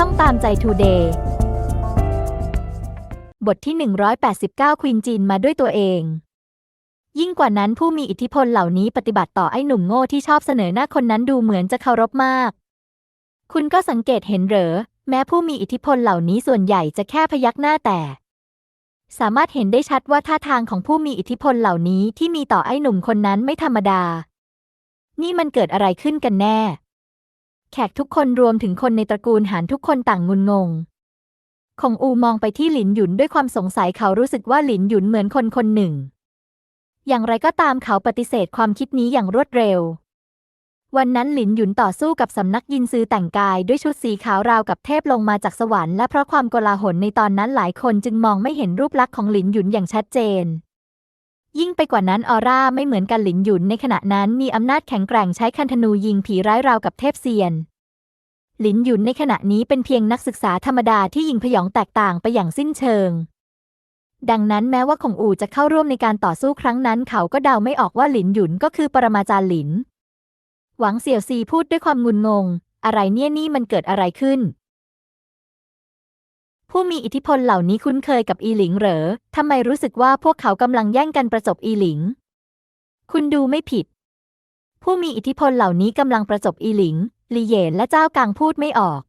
ช่องตามใจทูเดย์บทที่ 189 ควีนจีนมาด้วยตัวเอง ยิ่งกว่านั้นผู้มีอิทธิพลเหล่านี้ปฏิบัติต่อไอ้หนุ่มโง่ที่ชอบเสนอหน้าคนนั้นดูเหมือนจะเคารพมาก คุณก็สังเกตเห็นเหรอ แม้ผู้มีอิทธิพลเหล่านี้ส่วนใหญ่จะแค่พยักหน้าแต่ สามารถเห็นได้ชัดว่าท่าทางของผู้มีอิทธิพลเหล่านี้ที่มีต่อไอ้หนุ่มคนนั้นไม่ธรรมดา นี่มันเกิดอะไรขึ้นกันแน่ แขกทุกคนรวมถึงคนในตระกูลหานทุกคนต่างงุนงง คงอูมองไปที่หลินหยุนด้วยความสงสัยเขารู้สึกว่าหลินหยุนเหมือนคนคนหนึ่ง อย่างไรก็ตามเขาปฏิเสธความคิดนี้อย่างรวดเร็ว วันนั้นหลินหยุนต่อสู้กับสำนักยินซือแต่งกายด้วยชุดสีขาวราวกับเทพลงมาจากสวรรค์และเพราะความโกลาหลในตอนนั้นหลายคนจึงมองไม่เห็นรูปลักษณ์ของหลินหยุนอย่างชัดเจน ยิ่งไปกว่านั้นออร่าไม่เหมือนกันหลินหยุนในขณะนั้นมีอำนาจแข็งแกร่งใช้คันธนูยิงผีร้ายราวกับเทพเซียน หลินหยุนในขณะนี้เป็นเพียงนักศึกษาธรรมดาที่ยิงพยองแตกต่างไปอย่างสิ้นเชิง ดังนั้นแม้ว่าคงอู่จะเข้าร่วมในการต่อสู้ครั้งนั้น เขาก็เดาไม่ออกว่าหลินหยุนก็คือปรมาจารย์หลิน หวังเสี่ยวซีพูดด้วยความงุนงง อะไรเนี่ยนี่มันเกิดอะไรขึ้น ผู้มีอิทธิพลเหล่านี้คุ้นเคยกับอีหลิงเหรอ ทำไมรู้สึกว่าพวกเขากำลังแย่งกันประจบอีหลิง คุณดูไม่ผิด ผู้มีอิทธิพลเหล่านี้กำลังประจบอีหลิง ลีเยนและเจ้ากางพูดไม่ออก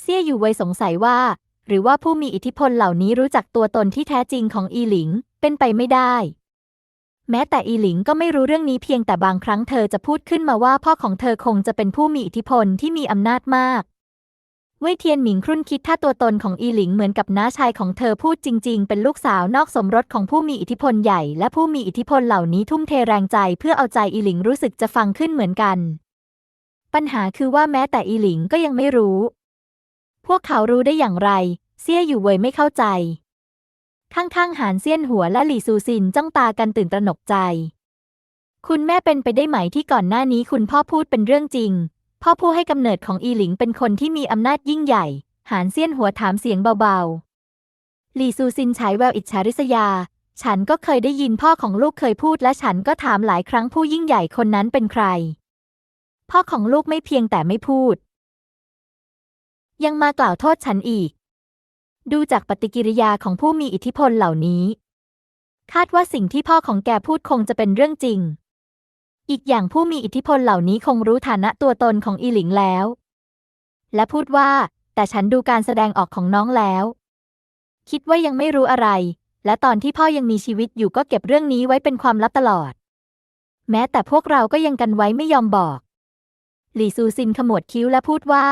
เซี่ยอยู่ไวสงสัยว่า หรือว่าผู้มีอิทธิพลเหล่านี้รู้จักตัวตนที่แท้จริงของอีหลิง เป็นไปไม่ได้ แม้แต่อีหลิงก็ไม่รู้เรื่องนี้เพียงแต่บางครั้งเธอจะพูดขึ้นมาว่าพ่อของเธอคงจะเป็นผู้มีอิทธิพลที่มีอำนาจมาก เว่ยเทียนหมิงครุ่นคิดถ้าตัวตนของอีหลิงเหมือนกับน้าชายของเธอพูดจริง ๆ เป็นลูกสาวนอกสมรสของผู้มีอิทธิพลใหญ่ และผู้มีอิทธิพลเหล่านี้ทุ่มเทแรงใจเพื่อเอาใจอีหลิงรู้สึกจะฟังขึ้นเหมือนกัน ปัญหาคือว่าแม้แต่อีหลิงก็ยังไม่รู้ พวกเขารู้ได้อย่างไร เซี่ยอยู่เวยไม่เข้าใจ ข้างๆหานเซียนหัวและหลี่ซูซินจ้องตากันตื่นตระหนกใจ คุณแม่เป็นไปได้ไหมที่ก่อนหน้านี้คุณพ่อพูดเป็นเรื่องจริง พ่อผู้ให้กำเนิดของอีหลิงเป็นคนที่มีอำนาจยิ่งใหญ่ หานเซียนหัวถามเสียงเบาๆ หลี่ซูซินฉายแววอิจฉาริษยา ฉันก็เคยได้ยินพ่อของลูกเคยพูดและฉันก็ถามหลายครั้งผู้ยิ่งใหญ่คนนั้นเป็นใคร พ่อของลูกไม่เพียงแต่ไม่พูด ยังมากล่าวโทษฉันอีก ดูจากปฏิกิริยาของผู้มีอิทธิพลเหล่านี้ คาดว่าสิ่งที่พ่อของแกพูดคงจะเป็นเรื่องจริง อีกอย่างผู้มีอิทธิพลเหล่านี้คงรู้ฐานะตัวตนของอีหลิงแล้ว และพูดว่า แต่ฉันดูการแสดงออกของน้องแล้ว คิดว่ายังไม่รู้อะไร และตอนที่พ่อยังมีชีวิตอยู่ก็เก็บเรื่องนี้ไว้เป็นความลับตลอด แม้แต่พวกเราก็ยังกันไว้ไม่ยอมบอก หลี่ซูซินขมวดคิ้วและพูดว่า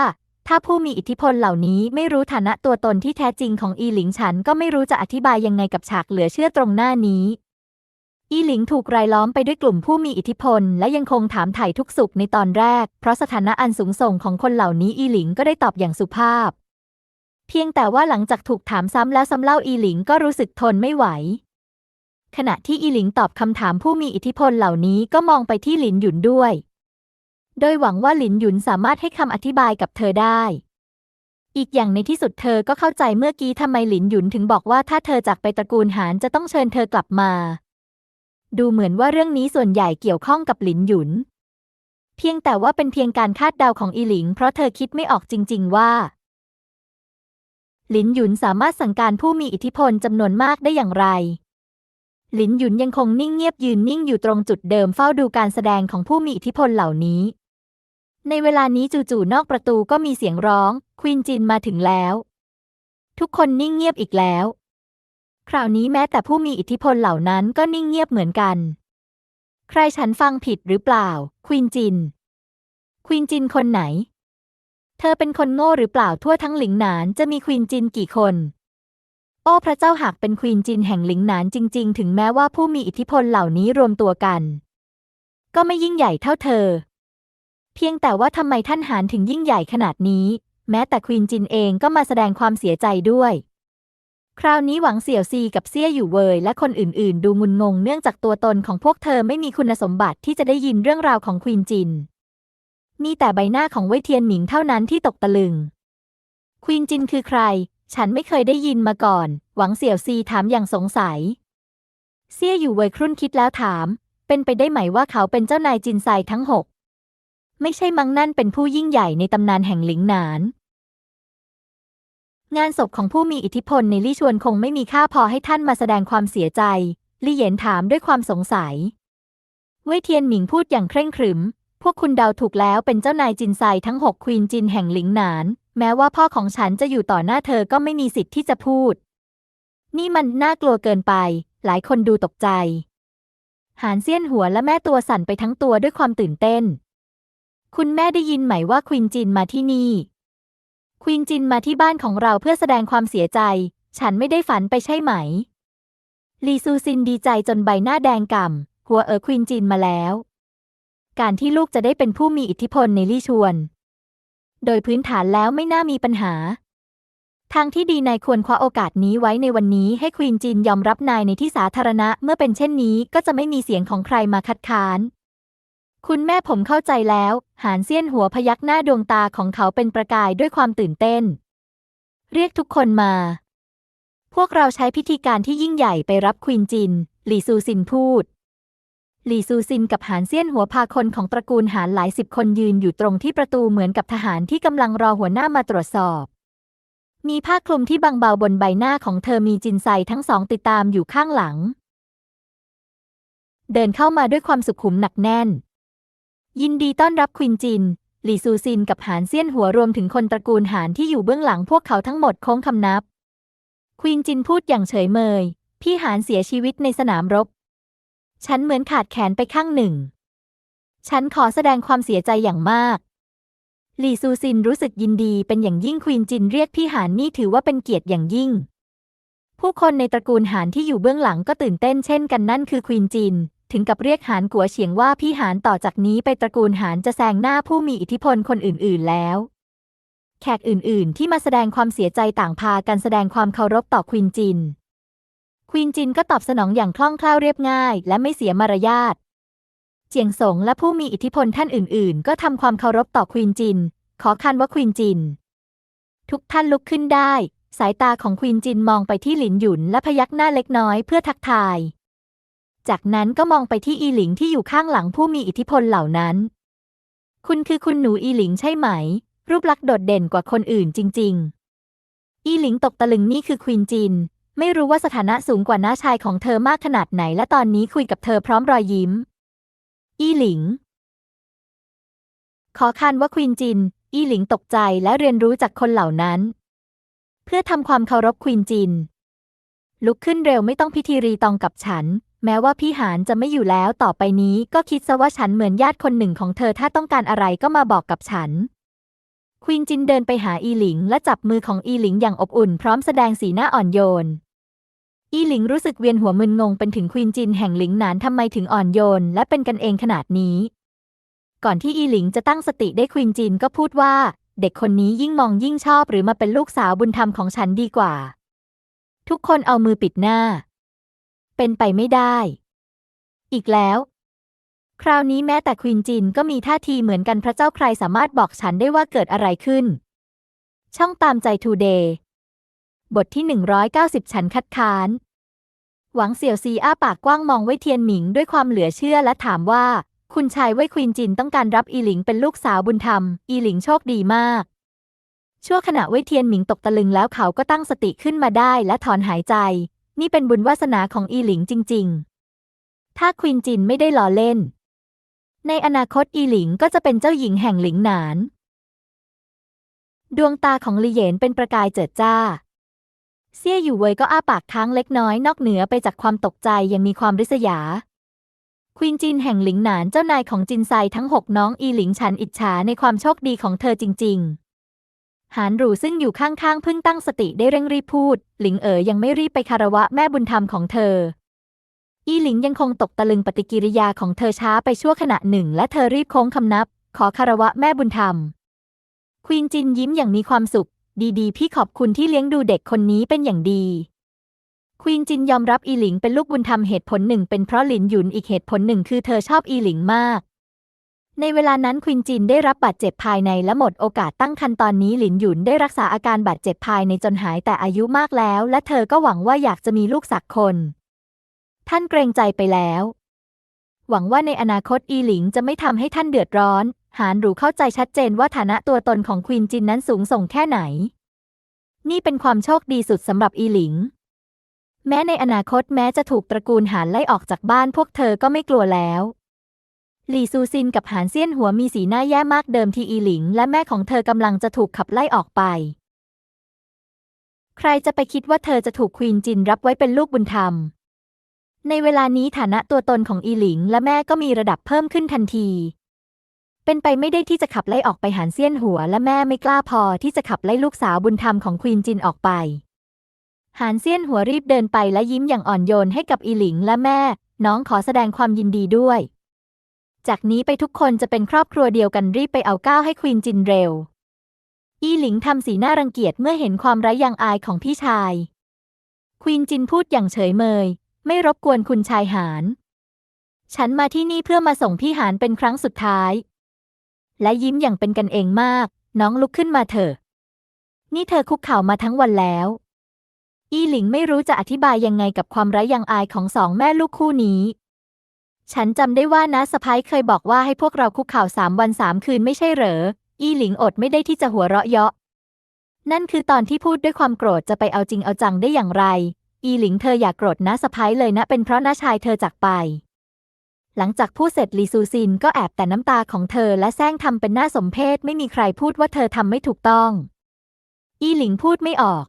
ถ้าผู้มีอิทธิพลเหล่านี้ไม่รู้ฐานะตัวตนที่แท้จริงของอีหลิงฉันก็ไม่รู้จะอธิบายยังไงกับฉากเหลือเชื่อตรงหน้านี้ อีหลิงถูกรายล้อมไปด้วยกลุ่มผู้มีอิทธิพล และยังคงถามไถ่ทุกสุขในตอนแรก เพราะสถานะอันสูงส่งของคนเหล่านี้อีหลิงก็ได้ตอบอย่างสุภาพ เพียงแต่ว่าหลังจากถูกถามซ้ำแล้วซ้ำเล่าอีหลิงก็รู้สึกทนไม่ไหว ขณะที่อีหลิงตอบคำถามผู้มีอิทธิพลเหล่านี้ก็มองไปที่หลินหยุนด้วย โดยหวังว่าหลินหยุนสามารถให้คำอธิบายกับเธอได้ อีกอย่างในที่สุดเธอก็เข้าใจเมื่อกี้ทำไมหลินหยุนถึงบอกว่าถ้าเธอจากไปตระกูลหานจะต้องเชิญเธอกลับมา ดูเหมือนว่าเรื่องนี้ส่วนใหญ่เกี่ยวข้องกับหลินหยุน เพียงแต่ว่าเป็นเพียงการคาดเดาของอีหลิง เพราะเธอคิดไม่ออกจริง ๆ ว่า หลินหยุนสามารถสั่งการผู้มีอิทธิพลจำนวนมากได้อย่างไร หลินหยุนยังคงนิ่งเงียบยืนนิ่งอยู่ตรงจุดเดิมเฝ้าดูการแสดงของผู้มีอิทธิพลเหล่านี้ ในเวลานี้จู่ๆนอกประตูก็มีเสียงร้อง ควีนจินมาถึงแล้ว ทุกคนนิ่งเงียบอีกแล้ว คราวนี้แม้แต่ผู้มีอิทธิพลเหล่านั้นก็นิ่งเงียบเหมือนกัน ใครฉันฟังผิดหรือเปล่า ควีนจิน ควีนจินคนไหน เธอเป็นคนโง่หรือเปล่าทั่วทั้งหลิงหนานจะมีควีนจินกี่คน โอ้พระเจ้าหากเป็นควีนจินแห่งหลิงหนานจริง ๆ ถึงแม้ว่าผู้มีอิทธิพลเหล่านี้รวมตัวกัน ก็ไม่ยิ่งใหญ่เท่าเธอ เพียงแต่ว่าทำไมท่านหานถึงยิ่งใหญ่ขนาดนี้ แม้แต่ควีนจินเองก็มาแสดงความเสียใจด้วย คราวนี้หวังเสี่ยวซีกับเซี่ยอยู่เวยและคนอื่นๆ ดูงุนงงเนื่องจากตัวตนของพวกเธอไม่มีคุณสมบัติที่จะได้ยินเรื่องราวของควีนจิน มีแต่ใบหน้าของเว่ยเทียนหมิงเท่านั้นที่ตกตะลึง ควีนจินคือใคร ฉันไม่เคยได้ยินมาก่อน หวังเสี่ยวซีถามอย่างสงสัย เซี่ยอยู่เวยครุ่นคิดแล้วถาม เป็นไปได้ไหมว่าเขาเป็นเจ้านายจินไซทั้งหกไม่ใช่มังนั่นเป็นผู้ยิ่งใหญ่ในตำนานแห่งหลิงหนาน งานศพของผู้มีอิทธิพลในลี่ชวนคงไม่มีค่าพอให้ท่านมาแสดงความเสียใจ ลี่เหย็นถามด้วยความสงสัย เว่ยเทียนหมิงพูดอย่างเคร่งขรึม พวกคุณเดาถูกแล้วเป็นเจ้านายจินไซทั้งหกควีนจินแห่งหลิงหนาน แม้ว่าพ่อของฉันจะอยู่ต่อหน้าเธอก็ไม่มีสิทธิ์ที่จะพูด นี่มันน่ากลัวเกินไป หลายคนดูตกใจ หานเซียนหัวและแม่ตัวสั่นไปทั้งตัวด้วยความตื่นเต้น คุณแม่ได้ยินไหมว่าควีนจินมาที่นี่ ควีนจินมาที่บ้านของเราเพื่อแสดงความเสียใจ ฉันไม่ได้ฝันไปใช่ไหม ลีซูซินดีใจจนใบหน้าแดงก่ำหัวเออควีนจินมาแล้ว การที่ลูกจะได้เป็นผู้มีอิทธิพลในลี่ชวน โดยพื้นฐานแล้วไม่น่ามีปัญหา ทางที่ดีนายควรคว้าโอกาสนี้ไว้ในวันนี้ให้ควีนจินยอมรับนายในที่สาธารณะ เมื่อเป็นเช่นนี้ก็จะไม่มีเสียงของใครมาคัดค้าน คุณแม่ผมเข้าใจแล้ว หานเซียนหัวพยักหน้าดวงตาของเขาเป็นประกายด้วยความตื่นเต้น เรียกทุกคนมา พวกเราใช้พิธีการที่ยิ่งใหญ่ไปรับควีนจิน หลี่ซูซินพูด หลี่ซูซินกับหานเซียนหัวพาคนของตระกูลหานหลายสิบคนยืนอยู่ตรงที่ประตูเหมือนกับทหารที่กำลังรอหัวหน้ามาตรวจสอบ มีผ้าคลุมที่บางเบาบนใบหน้าของเธอมีจินไซทั้งสองติดตามอยู่ข้างหลัง เดินเข้ามาด้วยความสุขุมหนักแน่น ยินดีต้อนรับควินจิน หลี่ซูซินกับหานเซียนหัวรวมถึงคนตระกูลหานที่อยู่เบื้องหลังพวกเขาทั้งหมดโค้งคำนับ ควินจินพูดอย่างเฉยเมย พี่หานเสียชีวิตในสนามรบ ฉันเหมือนขาดแขนไปข้างหนึ่ง ฉันขอแสดงความเสียใจอย่างมาก หลี่ซูซินรู้สึกยินดีเป็นอย่างยิ่งควีนจินเรียกพี่หานนี่ถือว่าเป็นเกียรติอย่างยิ่ง ผู้คนในตระกูลหานที่อยู่เบื้องหลังก็ตื่นเต้นเช่นกันนั่นคือควีนจิน ถึงกับเรียกหานกัวเฉียงว่าพี่หานต่อจากนี้ไปตระกูลหานจะแซงหน้าผู้มีอิทธิพลคนอื่น ๆ แล้ว แขกอื่น ๆ ที่มาแสดงความเสียใจต่างพากันแสดงความเคารพต่อควีนจิน ควีนจินก็ตอบสนองอย่างคล่องแคล่วเรียบง่าย และไม่เสียมารยาท เจียงสงและผู้มีอิทธิพลท่านอื่น ๆ ก็ทำความเคารพต่อควีนจิน ขอคันว่าควีนจิน ทุกท่านลุกขึ้นได้ สายตาของควีนจินมองไปที่หลินหยุนและพยักหน้าเล็กน้อยเพื่อทักทาย จากนั้นก็มองไปที่อีหลิงที่อยู่ข้างหลังผู้มีอิทธิพลเหล่านั้น คุณคือคุณหนูอีหลิงใช่ไหม รูปลักษณ์โดดเด่นกว่าคนอื่นจริง ๆ อีหลิงตกตะลึงนี่คือควีนจิน ไม่รู้ว่าสถานะสูงกว่าน้าชายของเธอมากขนาดไหน และตอนนี้คุยกับเธอพร้อมรอยยิ้ม อีหลิง ขอคันว่าควีนจิน อีหลิงตกใจและเรียนรู้จากคนเหล่านั้น เพื่อทำความเคารพควีนจินลุกขึ้นเร็วไม่ต้องพิธีรีตองกับฉัน แม้ว่าพี่หานจะไม่อยู่แล้วต่อไปนี้ก็คิดซะว่าฉันเหมือนญาติคนหนึ่งของเธอถ้าต้องการอะไรก็มาบอกกับฉันควีนจินเดินไปหาอีหลิง และจับมือของอีหลิงอย่างอบอุ่นพร้อมแสดงสีหน้าอ่อนโยน อีหลิงรู้สึกเวียนหัวมึนงงเป็นถึงควีนจินแห่งหลิงหนานทำไมถึงอ่อนโยน และเป็นกันเองขนาดนี้ ก่อนที่อีหลิงจะตั้งสติได้ควีนจินก็พูดว่า เด็กคนนี้ยิ่งมองยิ่งชอบหรือมาเป็นลูกสาวบุญธรรมของฉันดีกว่า ทุกคนเอามือปิดหน้า เป็นไปไม่ได้ อีกแล้ว คราวนี้แม้แต่ควีนจินก็มีท่าทีเหมือนกันพระเจ้าใครสามารถบอกฉันได้ว่าเกิดอะไรขึ้น ช่องตามใจทูเดย์บทที่ 190 ฉันคัดค้าน หวังเสี่ยวซีอ้าปากกว้างมองไว้เทียนหมิงด้วยความเหลือเชื่อและถามว่า คุณชายไว้ควีนจินต้องการรับอีหลิงเป็นลูกสาวบุญธรรม อีหลิงโชคดีมาก ชั่วขณะไว้เทียนหมิงตกตะลึงแล้วเขาก็ตั้งสติขึ้นมาได้และถอนหายใจ นี่เป็นบุญวาสนาของอีหลิงจริง ๆ ถ้าควีนจินไม่ได้ล้อเล่น ในอนาคตอีหลิงก็จะเป็นเจ้าหญิงแห่งหลิงหนาน ดวงตาของลีเหยนเป็นประกายเจิดจ้า เซี่ยอยู่เวยก็อ้าปากค้างเล็กน้อยนอกเหนือไปจากความตกใจยังมีความริษยา ควีนจินแห่งหลิงหนานเจ้านายของจินไซทั้งหกน้องอีหลิงฉันอิจฉาในความโชคดีของเธอจริง ๆ หานหรูซึ่งอยู่ข้างๆเพิ่งตั้งสติได้เร่งรีบพูด หลิงเอ๋อยังไม่รีบไปคารวะแม่บุญธรรมของเธอ อีหลิงยังคงตกตะลึงปฏิกิริยาของเธอช้าไปชั่วขณะหนึ่ง และเธอรีบโค้งคำนับ ขอคารวะแม่บุญธรรม ควีนจินยิ้มอย่างมีความสุข ดีๆ พี่ขอบคุณที่เลี้ยงดูเด็กคนนี้เป็นอย่างดีควีนจินยอมรับอีหลิงเป็นลูกบุญธรรมเหตุผลหนึ่งเป็นเพราะหลินหยุนอีกเหตุผลหนึ่งคือเธอชอบอีหลิงมาก ในเวลานั้นควีนจินได้รับบาดเจ็บภายในและหมดโอกาสตั้งครรภ์ตอนนี้หลินหยุนได้รักษาอาการบาดเจ็บภายในจนหายแต่อายุมากแล้ว และเธอก็หวังว่าอยากจะมีลูกสักคน ท่านเกรงใจไปแล้ว หวังว่าในอนาคตอีหลิงจะไม่ทำให้ท่านเดือดร้อน หานหรูเข้าใจชัดเจนว่าฐานะตัวตนของควีนจินนั้นสูงส่งแค่ไหน นี่เป็นความโชคดีสุดสำหรับอีหลิง แม้ในอนาคตแม้จะถูกตระกูลหานไล่ออกจากบ้านพวกเธอก็ไม่กลัวแล้ว หลี่ซูซินกับหานเซียนหัวมีสีหน้าแย่มากเดิมทีอีหลิง และแม่ของเธอกำลังจะถูกขับไล่ออกไป ใครจะไปคิดว่าเธอจะถูกควีนจินรับไว้เป็นลูกบุญธรรม ในเวลานี้ฐานะตัวตนของอีหลิง และแม่ก็มีระดับเพิ่มขึ้นทันที เป็นไปไม่ได้ที่จะขับไล่ออกไปหานเซียนหัว และแม่ไม่กล้าพอที่จะขับไล่ลูกสาวบุญธรรมของควีนจินออกไปหานเซียนหัวรีบเดินไปและยิ้มอย่างอ่อนโยนให้กับอีหลิงและแม่ น้องขอแสดงความยินดีด้วย จากนี้ไปทุกคนจะเป็นครอบครัวเดียวกันรีบไปเอาก้าวให้ควีนจินเร็ว อีหลิงทำสีหน้ารังเกียจเมื่อเห็นความไร้ยางอายของพี่ชาย ควีนจินพูดอย่างเฉยเมย ไม่รบกวนคุณชายหาน ฉันมาที่นี่เพื่อมาส่งพี่หานเป็นครั้งสุดท้าย และยิ้มอย่างเป็นกันเองมาก น้องลุกขึ้นมาเถอะ นี่เธอคุกเข่ามาทั้งวันแล้ว อีหลิงไม่รู้จะอธิบายยังไงกับความไร้ยางอายของสองแม่ลูกคู่นี้ ฉันจำได้ว่านะสะพ้ายเคยบอกว่าให้พวกเราคุกเข่าสามวันสามคืนไม่ใช่เหรอ อีหลิงอดไม่ได้ที่จะหัวเราะเยาะ นั่นคือตอนที่พูดด้วยความโกรธจะไปเอาจริงเอาจังได้อย่างไร อีหลิงเธออย่ากโกรธนะสะพ้ายเลยนะเป็นเพราะน้าชายเธอจากไป หลังจากพูดเสร็จลีซูซินก็แอบแต่น้ำตาของเธอและแซงทำเป็นหน้าสมเพชไม่มีใครพูดว่าเธอทำไม่ถูกต้อง อีหลิงพูดไม่ออก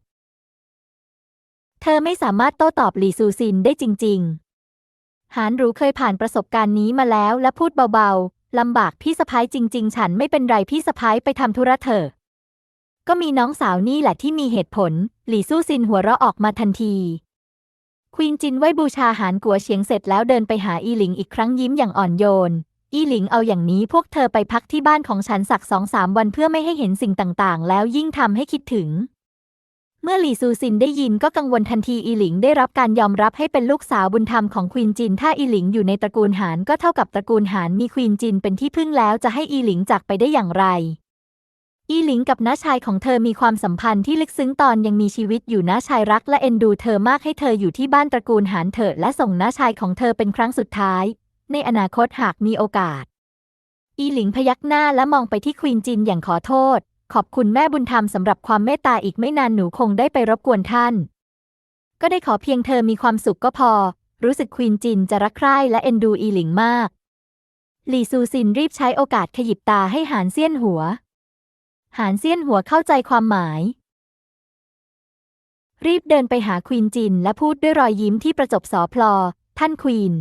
เธอไม่สามารถโต้ตอบลีซูซินได้จริง ๆ หานรู้เคยผ่านประสบการณ์นี้มาแล้วและพูดเบาๆ ลำบากพี่สะพ้ายจริง ๆ ฉันไม่เป็นไรพี่สะพ้ายไปทำธุระเถอะก็มีน้องสาวนี่แหละที่มีเหตุผล หลี่สู้ซินหัวเราะออกมาทันทีควีนจินไหวบูชาหานกัวเฉียงเสร็จแล้วเดินไปหาอีหลิงอีกครั้งยิ้มอย่างอ่อนโยน อีหลิงเอาอย่างนี้พวกเธอไปพักที่บ้านของฉันสักสองสามวันเพื่อไม่ให้เห็นสิ่งต่างๆ แล้วยิ่งทำให้คิดถึง เมื่อหลี่ซูซินได้ยินก็กังวลทันทีอีหลิงได้รับการยอมรับให้เป็นลูกสาวบุญธรรมของควีนจิน ถ้าอีหลิงอยู่ในตระกูลหานก็เท่ากับตระกูลหานมีควีนจินเป็นที่พึ่งแล้วจะให้อีหลิงจากไปได้อย่างไร อีหลิงกับน้าชายของเธอมีความสัมพันธ์ที่ลึกซึ้งตอนยังมีชีวิตอยู่น้าชายรักและเอ็นดูเธอมากให้เธออยู่ที่บ้านตระกูลหานเถิดและส่งน้าชายของเธอเป็นครั้งสุดท้าย ในอนาคตหากมีโอกาส อีหลิงพยักหน้าและมองไปที่ควีนจินอย่างขอโทษ ขอบคุณแม่บุญธรรมสำหรับความเมตตาอีกไม่นานหนูคงได้ไปรบกวนท่าน ก็ได้ขอเพียงเธอมีความสุขก็พอ รู้สึกควีนจินจะรักใคร่และเอ็นดูอีหลิงมาก หลี่ซูซินรีบใช้โอกาสขยิบตาให้หานเซียนหัว หานเซียนหัวเข้าใจความหมาย รีบเดินไปหาควีนจินและพูดด้วยรอยยิ้มที่ประจบสอพลอ ท่านควีน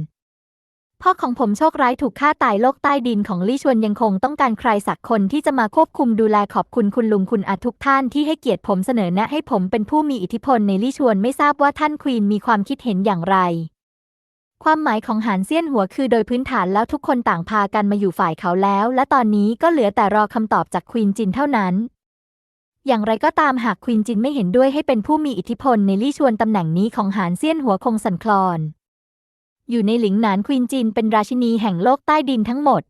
พ่อของผมโชคร้ายถูกฆ่าตายโลกใต้ดินของลี่ชวนยังคงต้องการใครสักคนที่จะมาควบคุมดูแลขอบคุณคุณลุงคุณอาทุกท่านที่ให้เกียรติผมเสนอแนะให้ผมเป็นผู้มีอิทธิพลในลี่ชวนไม่ทราบว่าท่านควีนมีความคิดเห็นอย่างไร ความหมายของหานเซียนหัวคือโดยพื้นฐานแล้วทุกคนต่างพากันมาอยู่ฝ่ายเขาแล้ว และตอนนี้ก็เหลือแต่รอคำตอบจากควีนจินเท่านั้นอย่างไรก็ตามหากควีนจินไม่เห็นด้วยให้เป็นผู้มีอิทธิพลในลี่ชวนตำแหน่งนี้ของหานเซียนหัวคงสั่นคลอน อยู่ในหลิงหนานควีนจินเป็นราชินีแห่งโลกใต้ดินทั้งหมด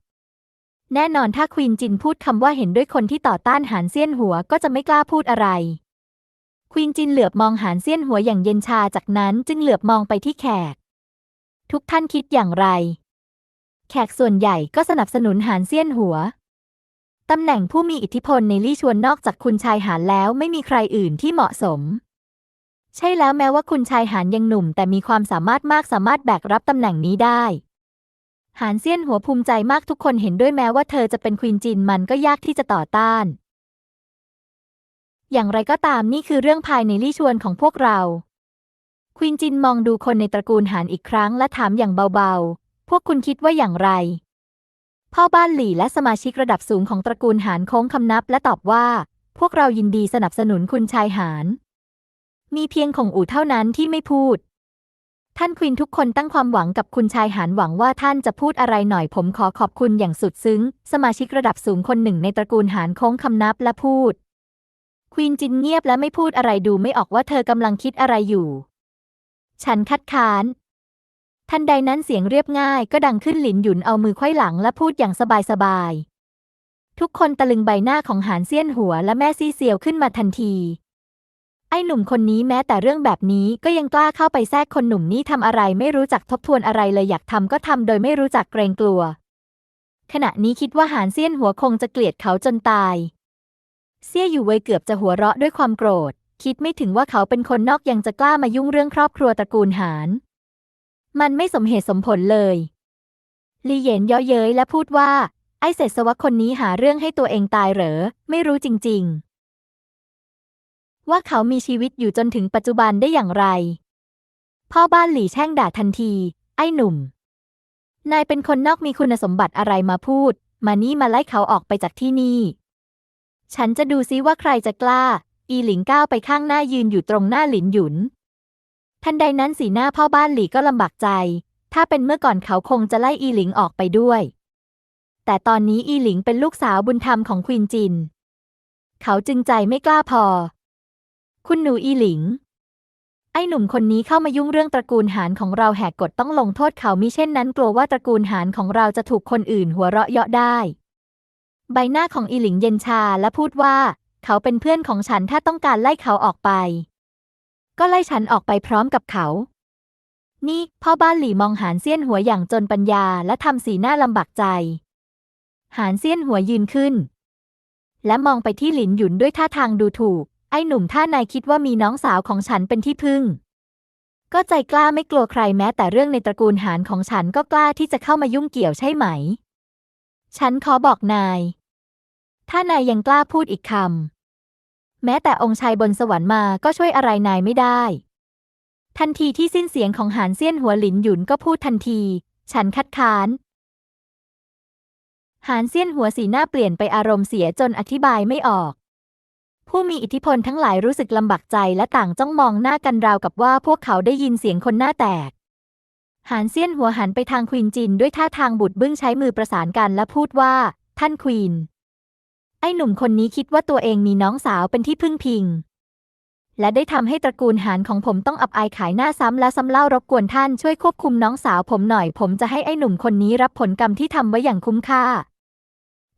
แน่นอนถ้าควีนจินพูดคำว่าเห็นด้วยคนที่ต่อต้านหานเซียนหัวก็จะไม่กล้าพูดอะไร ควีนจินเหลือบมองหานเซียนหัวอย่างเย็นชาจากนั้นจึงเหลือบมองไปที่แขก ทุกท่านคิดอย่างไร แขกส่วนใหญ่ก็สนับสนุนหานเซียนหัวตำแหน่งผู้มีอิทธิพลในลี่ชวนนอกจากคุณชายหานแล้วไม่มีใครอื่นที่เหมาะสม ใช่แล้วแม้ว่าคุณชายหานยังหนุ่ม แต่มีความสามารถมากสามารถแบกรับตำแหน่งนี้ได้ หานเซียนหัวภูมิใจมากทุกคนเห็นด้วยแม้ว่าเธอจะเป็นควีนจินมันก็ยากที่จะต่อต้าน อย่างไรก็ตามนี่คือเรื่องภายในลี่ชวนของพวกเรา ควีนจินมองดูคนในตระกูลหานอีกครั้งและถามอย่างเบาๆ พวกคุณคิดว่าอย่างไร พ่อบ้านหลี่และสมาชิกระดับสูงของตระกูลหานโค้งคำนับและตอบว่า พวกเรายินดีสนับสนุนคุณชายหาน มีเพียงของอู่เท่านั้นที่ไม่พูด ท่านควีนทุกคนตั้งความหวังกับคุณชายหานหวังว่าท่านจะพูดอะไรหน่อยผมขอขอบคุณอย่างสุดซึ้ง สมาชิกระดับสูงคนหนึ่งในตระกูลหานโค้งคำนับและพูด ควีนจินเงียบและไม่พูดอะไรดูไม่ออกว่าเธอกำลังคิดอะไรอยู่ ฉันคัดค้านทันใดนั้นเสียงเรียบง่ายก็ดังขึ้นหลินหยุนเอามือไขว้หลังและพูดอย่างสบายๆ ทุกคนตะลึงใบหน้าของหานเซียนหัวและแม่ซี่เซียวขึ้นมาทันที ไอ้หนุ่มคนนี้แม้แต่เรื่องแบบนี้ก็ยังกล้าเข้าไปแทรกคนหนุ่มนี่ทำอะไรไม่รู้จักทบทวนอะไรเลยอยากทำก็ทำโดยไม่รู้จักเกรงกลัว ขณะนี้คิดว่าหานเซียนหัวคงจะเกลียดเขาจนตาย เซี่ยอยู่เวยเกือบจะหัวเราะด้วยความโกรธ คิดไม่ถึงว่าเขาเป็นคนนอกยังจะกล้ามายุ่งเรื่องครอบครัวตระกูลหาน มันไม่สมเหตุสมผลเลยลีเหยนเย่อเย้ยและพูดว่า ไอ้เศษสวะคนนี้หาเรื่องให้ตัวเองตายเหรอ ไม่รู้จริง ๆ ว่าเขามีชีวิตอยู่จนถึงปัจจุบันได้อย่างไร พ่อบ้านหลี่แช่งด่าทันที ไอ้หนุ่ม นายเป็นคนนอกมีคุณสมบัติอะไรมาพูด มานี่มาไล่เขาออกไปจากที่นี่ ฉันจะดูซิว่าใครจะกล้า อีหลิงก้าวไปข้างหน้ายืนอยู่ตรงหน้าหลินหยุน ทันใดนั้นสีหน้าพ่อบ้านหลี่ก็ลำบากใจ ถ้าเป็นเมื่อก่อนเขาคงจะไล่อีหลิงออกไปด้วย แต่ตอนนี้อีหลิงเป็นลูกสาวบุญธรรมของควีนจิน เขาจึงใจไม่กล้าพอ คุณหนูอีหลิง ไอ้หนุ่มคนนี้เข้ามายุ่งเรื่องตระกูลหานของเราแหกกฎต้องลงโทษเขามิเช่นนั้นกลัวว่าตระกูลหานของเราจะถูกคนอื่นหัวเราะเยาะได้ ใบหน้าของอีหลิงเย็นชาและพูดว่า เขาเป็นเพื่อนของฉันถ้าต้องการไล่เขาออกไป ก็ไล่ฉันออกไปพร้อมกับเขา นี่พ่อบ้านหลี่มองหานเซียนหัวอย่างจนปัญญาและทำสีหน้าลำบากใจ หานเซียนหัวยืนขึ้น และมองไปที่หลินหยุนด้วยท่าทางดูถูก อ้หนุ่มถ้านายคิดว่ามีน้องสาวของฉันเป็นที่พึ่ง ก็ใจกล้าไม่กลัวใครแม้แต่เรื่องในตระกูลหานของฉันก็กล้าที่จะเข้ามายุ่งเกี่ยวใช่ไหม ฉันขอบอกนาย ถ้านายยังกล้าพูดอีกคำแม้แต่องค์ชายบนสวรรค์มาก็ช่วยอะไรนายไม่ได้ ทันทีที่สิ้นเสียงของหานเซียนหัวหลินหยุนก็พูดทันที ฉันคัดค้านหานเซียนหัวสีหน้าเปลี่ยนไปอารมณ์เสียจนอธิบายไม่ออก ผู้มีอิทธิพลทั้งหลายรู้สึกลำบากใจและต่างจ้องมองหน้ากันราวกับว่าพวกเขาได้ยินเสียงคนหน้าแตกหานเซียนหัวหันไปทางควีนจินด้วยท่าทางบุดบึ้งใช้มือประสานกันและพูดว่า ท่านควีน ไอ้หนุ่มคนนี้คิดว่าตัวเองมีน้องสาวเป็นที่พึ่งพิง และได้ทำให้ตระกูลหานของผมต้องอับอายขายหน้าซ้ำและซ้ำเล่ารบกวนท่านช่วยควบคุมน้องสาวผมหน่อย ผมจะให้ไอ้หนุ่มคนนี้รับผลกรรมที่ทำไว้อย่างคุ้มค่า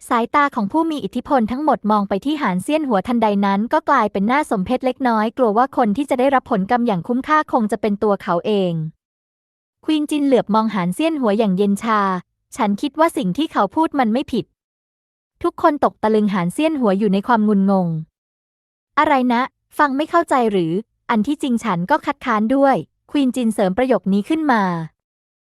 สายตาของผู้มีอิทธิพลทั้งหมดมองไปที่หานเซียนหัวทันใดนั้น ก็กลายเป็นหน้าสมเพชเล็กน้อย กลัวว่าคนที่จะได้รับผลกรรมอย่างคุ้มค่าคงจะเป็นตัวเขาเอง ควีนจินเหลือบมองหานเซียนหัวอย่างเย็นชา ฉันคิดว่าสิ่งที่เขาพูดมันไม่ผิด ทุกคนตกตะลึงหานเซียนหัวอยู่ในความงุนงง อะไรนะ ฟังไม่เข้าใจหรือ อันที่จริงฉันก็คัดค้านด้วย ควีนจินเสริมประโยคนี้ขึ้นมา